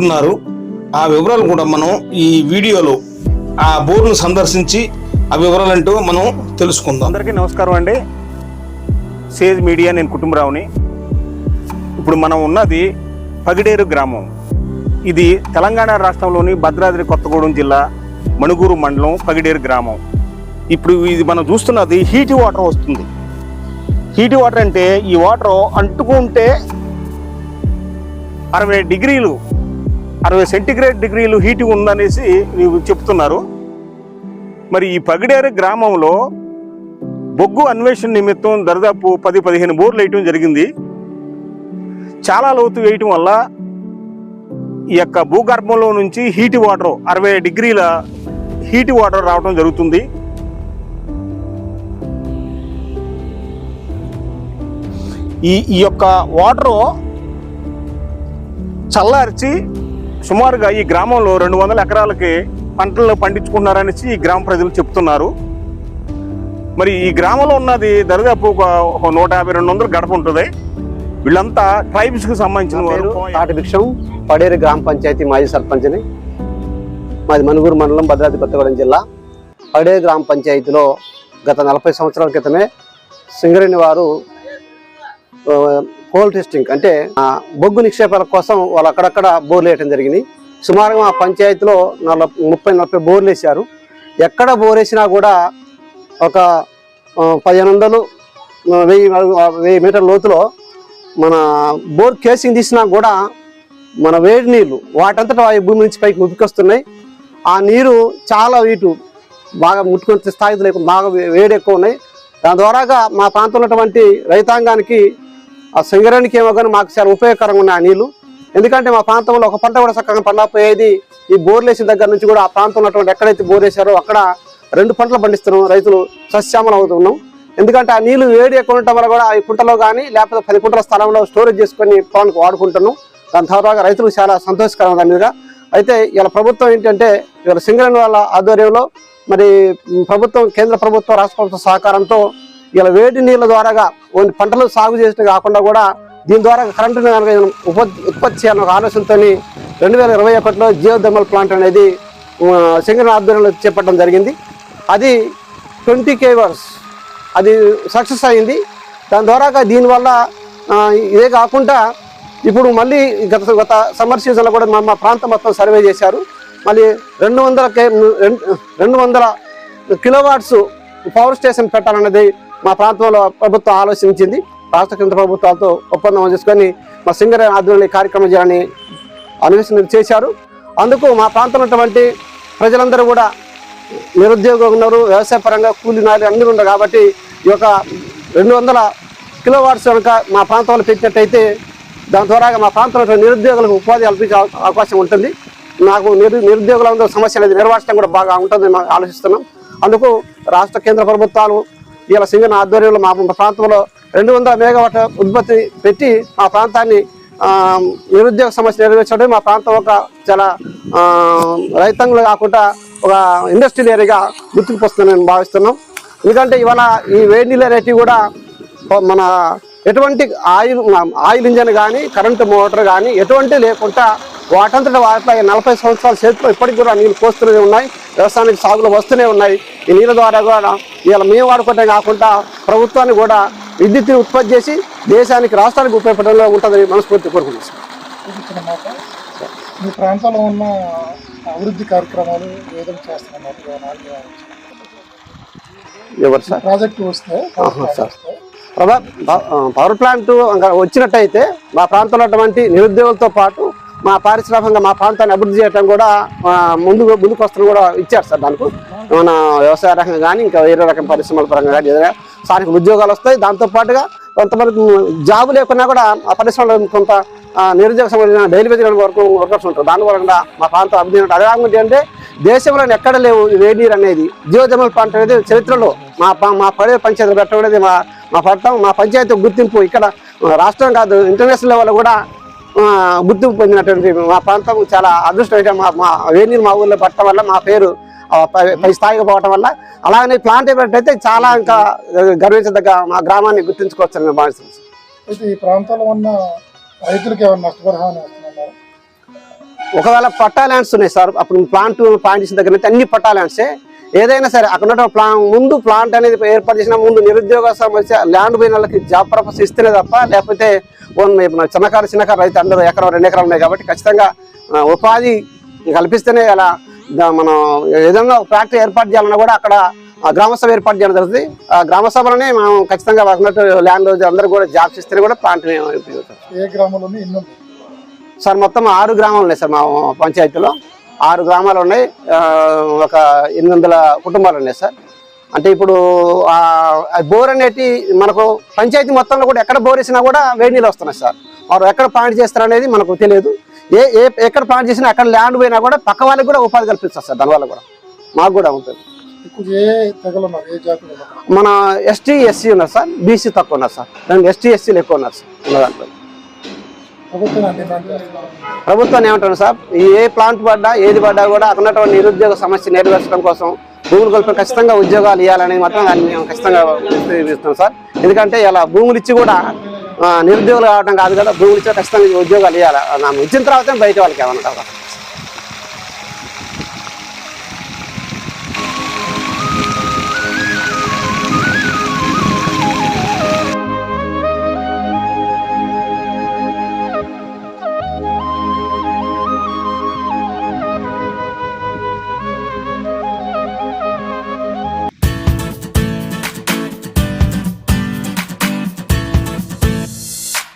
ఉన్నారు ఆ వివరాలు కూడా మనం ఈ వీడియోలో ఆ బోర్డును సందర్శించి ఆ వివరాలు అంటూ మనం తెలుసుకుందాం. అందరికీ నమస్కారం అండి. సేజ్ మీడియా నేను కుటుంబరావుని. ఇప్పుడు మనం ఉన్నది పగిడేరు గ్రామం. ఇది తెలంగాణ రాష్ట్రంలోని భద్రాద్రి కొత్తగూడెం జిల్లా మణుగూరు మండలం పగిడేరు గ్రామం. ఇప్పుడు ఇది మనం చూస్తున్నది హీట్ వాటర్ వస్తుంది. హీట్ వాటర్ అంటే ఈ వాటర్ అంటుకుంటే అరవై డిగ్రీలు అరవై సెంటిగ్రేడ్ డిగ్రీలు హీట్ ఉందనేసి చెప్తున్నారు. మరి ఈ పగిడేరు గ్రామంలో బొగ్గు అన్వేషణ నిమిత్తం దాదాపు పది పదిహేను బోర్లు వేయటం జరిగింది. చాలా లోతు వేయటం వల్ల ఈ యొక్క భూగర్భంలో నుంచి హీట్ వాటర్ అరవై డిగ్రీల హీట్ వాటర్ రావడం జరుగుతుంది. ఈ ఈ యొక్క వాటరు చల్లార్చి సుమారుగా ఈ గ్రామంలో రెండు వందల ఎకరాలకి పంటలు పండించుకుంటున్నారనేసి ఈ గ్రామ ప్రజలు చెప్తున్నారు. మరి ఈ గ్రామంలో ఉన్నది దరిదాపు ఒక నూట యాభై రెండు వందలు గడప ఉంటుంది. వీళ్ళంతా ట్రైబ్స్కి సంబంధించిన వారు తాటి భిక్షం పడేరు గ్రామ పంచాయతీ మాజీ సర్పంచ్ని. మాది మనుగూరు మండలం భద్రాద్రి కొత్తగూడెం జిల్లా. పడేరు గ్రామ పంచాయతీలో గత నలభై సంవత్సరాల క్రితమే సింగరేణి వారు హోల్ టెస్టింగ్ అంటే ఆ, బొగ్గు నిక్షేపాల కోసం వాళ్ళు అక్కడక్కడ బోర్లు వేయడం జరిగింది. సుమారుగా మా పంచాయతీలో నలభై ముప్పై నలభై బోర్లు వేశారు. ఎక్కడ బోర్ వేసినా కూడా ఒక పదిహేను వందలు వెయ్యి వెయ్యి మీటర్ లోతులో మన బోర్ కేసింగ్ తీసినా కూడా మన వేడి నీళ్ళు వాటంతటా అవి భూమి నుంచి పైకి ఉపికొస్తున్నాయి ఆ నీరు చాలా ఇటు బాగా ముట్టుకునే స్థాయిలో బాగా వేడి ఎక్కువ ఉన్నాయి. దాని ద్వారాగా మా ప్రాంతంలో ఉన్నటువంటి రైతాంగానికి ఆ సింగరేణికి ఏమో కానీ మాకు చాలా ఉపయోగకరంగా ఉన్నాయి ఆ నీళ్ళు. ఎందుకంటే మా ప్రాంతంలో ఒక పంట కూడా చక్కగా పండకపోయేది. ఈ బోర్లు వేసిన దగ్గర నుంచి కూడా ఆ ప్రాంతంలో ఉన్నటువంటి ఎక్కడైతే బోర్ వేశారో అక్కడ రెండు పంటలు పండిస్తున్నాం రైతులు సస్యామలం అవుతున్నాం. ఎందుకంటే ఆ నీళ్ళు వేడి ఎక్కువ ఉండటం వల్ల కూడా ఈ కుంటలో కానీ లేకపోతే పది కుంటల స్థలంలో స్టోరేజ్ చేసుకొని పొలానికి వాడుకుంటున్నాం. దాని తర్వాత రైతులకు చాలా సంతోషకరం దాని మీద. అయితే ఇలా ప్రభుత్వం ఏంటంటే ఇలా సింగరేణి వాళ్ళ ఆధ్వర్యంలో మరి ప్రభుత్వం కేంద్ర ప్రభుత్వం రాష్ట్ర ప్రభుత్వ సహకారంతో ఇలా వేడి నీళ్ళ ద్వారాగా కొన్ని పంటలు సాగు చేసిన కాకుండా కూడా దీని ద్వారా కరెంటు ఉప ఉత్పత్తి చేయాలని ఒక ఆలోచనతో రెండు వేల ఇరవై ఒకటిలో జియోథర్మల్ ప్లాంట్ అనేది ఆ, ఆధ్వర్యంలో చేపట్టడం జరిగింది. అది ట్వంటీ కేవర్స్ అది సక్సెస్ అయింది. దాని ద్వారా దీనివల్ల ఇదే కాకుండా ఇప్పుడు మళ్ళీ గత గత సమ్మర్ సీజన్లో కూడా మా మా ప్రాంతం మొత్తం సర్వే చేశారు. మళ్ళీ రెండు వందల కే రెండు రెండు వందల కిలోవాట్స్ పవర్ స్టేషన్ పెట్టాలన్నది మా ప్రాంతంలో ప్రభుత్వం ఆలోచించింది రాష్ట్ర కేంద్ర ప్రభుత్వాలతో ఒప్పందం చేసుకొని మా సింగరేణ ఆధ్వర్యంలో కార్యక్రమం చేయాలని అన్వేషణ చేశారు. అందుకు మా ప్రాంతంలో ఉన్నటువంటి ప్రజలందరూ కూడా నిరుద్యోగం ఉన్నారు వ్యవసాయ పరంగా కూలి నాయకులు అన్ని ఉన్నారు కాబట్టి ఈ యొక్క రెండు వందల కిలో వాట్స్ కనుక మా ప్రాంతంలో పెట్టినట్టయితే దాని ద్వారా మా ప్రాంతంలో నిరుద్యోగులకు ఉపాధి కల్పించే అవకాశం ఉంటుంది. నాకు నిరు నిరుద్యోగులందరూ సమస్య అనేది నిర్వహించడం కూడా బాగా ఉంటుందని ఆలోచిస్తున్నాం. అందుకు రాష్ట్ర కేంద్ర ప్రభుత్వాలు ఇలా సింగన ఆధ్వర్యంలో మా ప్రాంతంలో రెండు వందల మేగావాట్ ఉత్పత్తి పెట్టి మా ప్రాంతాన్ని నిరుద్యోగ సమస్య నెరవేర్చడం మా ప్రాంతం ఒక చాలా ఆ, కాకుండా ఒక ఇండస్ట్రియల్ ఏరియాగా గుర్తింపు వస్తుందని నేను భావిస్తున్నాం. ఎందుకంటే ఇవాళ ఈ వేడి నీళ్ళ రేటు కూడా మన ఎటువంటి ఆయిల్ ఆయిల్ ఇంజన్ కానీ కరెంటు మోటార్ కానీ ఎటువంటి లేకుండా వాటంతట వాటిలో నలభై సంవత్సరాల చేతిలో ఇప్పటికి కూడా నీళ్ళు పోస్తూనే ఉన్నాయి. వ్యవసాయానికి సాగులు వస్తూనే ఉన్నాయి ఈ నీళ్ళ ద్వారా కూడా ఇవాళ మేము వాడుకోవటమే కాకుండా ప్రభుత్వాన్ని కూడా విద్యుత్ని ఉత్పత్తి చేసి దేశానికి రాష్ట్రానికి ఉపయోగపడంలో ఉంటుందని మనస్ఫూర్తి కోరుకుంటున్నాం మాట మీ ప్రాంతంలో ఉన్న అభివృద్ధి కార్యక్రమాలు ఏ విధంగా చేస్తున్నారు. ఎవరు సార్ ప్రాజెక్టు వస్తే సార్. పవర్ ప్లాంట్ వచ్చినట్టయితే మా ప్రాంతంలో ఉన్నటువంటి నిరుద్యోగులతో పాటు మా పారిశ్రామికంగా మా ప్రాంతాన్ని అభివృద్ధి చేయడం కూడా ముందు ముందుకు వస్తున్న కూడా ఇచ్చారు సార్ దానికి. మన వ్యవసాయ రకంగా కానీ ఇంకా వేరే రకం పరిశ్రమల పరంగా కానీ ఏదైనా స్థానిక ఉద్యోగాలు వస్తాయి దాంతో పాటుగా కొంతమంది జాబ్ లేకున్నా కూడా ఆ పరిశ్రమలో కొంత నిరుద్యోగ సంబంధించిన డైలీ వేజ్ వరకు వర్కర్స్ ఉంటారు. దానివల్ల మా ప్రాంతం అభివృద్ధి అదే కాకుండా అంటే దేశంలో ఎక్కడ లేవు వేడి నీరు అనేది జీవజమల పంట అనేది చరిత్రలో మా మా పడే పంచాయతీ పెట్టడం అనేది మా మా పట్టణం మా పంచాయతీ గుర్తింపు ఇక్కడ రాష్ట్రం కాదు ఇంటర్నేషనల్ లెవెల్ కూడా గుర్తింపు పొందినటువంటి మా ప్రాంతం చాలా అదృష్టం. అయితే మా నీరు మా ఊళ్ళో పట్టడం వల్ల మా పేరు పై స్థాయికి పోవటం వల్ల అలాగనే ప్లాంట్ ఏమిటైతే చాలా ఇంకా గర్వించదగ్గ మా గ్రామాన్ని గుర్తించుకోవచ్చని మేము భావిస్తున్నాం అయితే ఈ ప్రాంతంలో ఉన్న రైతులకు ఏమైనా నష్టపరిహారం ఒకవేళ పట్టా ల్యాండ్స్ ఉన్నాయి సార్ అప్పుడు ప్లాంట్ ప్లాంట్ చేసిన దగ్గర నుంచి అన్ని పట్టా ల్యాండ్సే. ఏదైనా సరే అక్కడ ఉన్న ప్లా ముందు ప్లాంట్ అనేది ఏర్పాటు చేసిన ముందు నిరుద్యోగ సమస్య ల్యాండ్ పోయిన వాళ్ళకి జాబ్ పర్పస్ ఇస్తేనే తప్ప లేకపోతే ఇప్పుడు చిన్నకారు చిన్నకారు రైతు అందరూ ఎకరం రెండు ఎకరాలు ఉన్నాయి కాబట్టి ఖచ్చితంగా ఉపాధి కల్పిస్తేనే అలా మనం ఏదైనా ఫ్యాక్టరీ ఏర్పాటు చేయాలన్నా కూడా అక్కడ ఆ, గ్రామ సభ ఏర్పాటు చేయడం జరుగుతుంది. ఆ గ్రామ సభలోనే మనం ఖచ్చితంగా ల్యాండ్ అందరూ కూడా జాబ్స్ ఇస్తేనే కూడా ప్లాంట్ ఏ సార్ మొత్తం ఆరు గ్రామాలు ఉన్నాయి సార్ మా పంచాయతీలో. ఆరు గ్రామాలు ఉన్నాయి. ఒక ఎనిమిది వందల కుటుంబాలు ఉన్నాయి సార్. అంటే ఇప్పుడు బోర్ అనేటి మనకు పంచాయతీ మొత్తంలో కూడా ఎక్కడ బోర్ వేసినా కూడా వేడి నీళ్ళు వస్తున్నాయి సార్. వారు ఎక్కడ ప్లాంట్ చేస్తారు అనేది మనకు తెలియదు. ఏ ఏ ఎక్కడ ప్లాంట్ చేసినా అక్కడ ల్యాండ్ పోయినా కూడా పక్క వాళ్ళకి కూడా ఉపాధి కల్పిస్తారు సార్ దానివల్ల కూడా. మాకు కూడా ఉంటుంది. మన ఎస్టీ ఎస్సీ ఉన్నారు సార్ బీసీ తక్కువ ఉన్నారు సార్. దానికి ఎస్టీ ఎస్సీలు ఎక్కువ ఉన్నారు సార్ ఉన్న దాంట్లో. ప్రభుత్వం ఏమంటారు సార్? ఏ ప్లాంట్ పడ్డా ఏది పడ్డా కూడా అక్కడ ఉన్నటువంటి నిరుద్యోగ సమస్య నెరవేర్చడం కోసం భూములు కొలిపి ఖచ్చితంగా ఉద్యోగాలు ఇవ్వాలనేది మాత్రం దాన్ని మేము ఖచ్చితంగా ఇస్తాం సార్. ఎందుకంటే ఇలా భూములు ఇచ్చి కూడా నిరుద్యోగులు కావడం కాదు కదా భూములు ఇచ్చి ఖచ్చితంగా ఉద్యోగాలు ఇవ్వాలి? ఇచ్చిన తర్వాత బయట వాళ్ళకి ఏమన్నా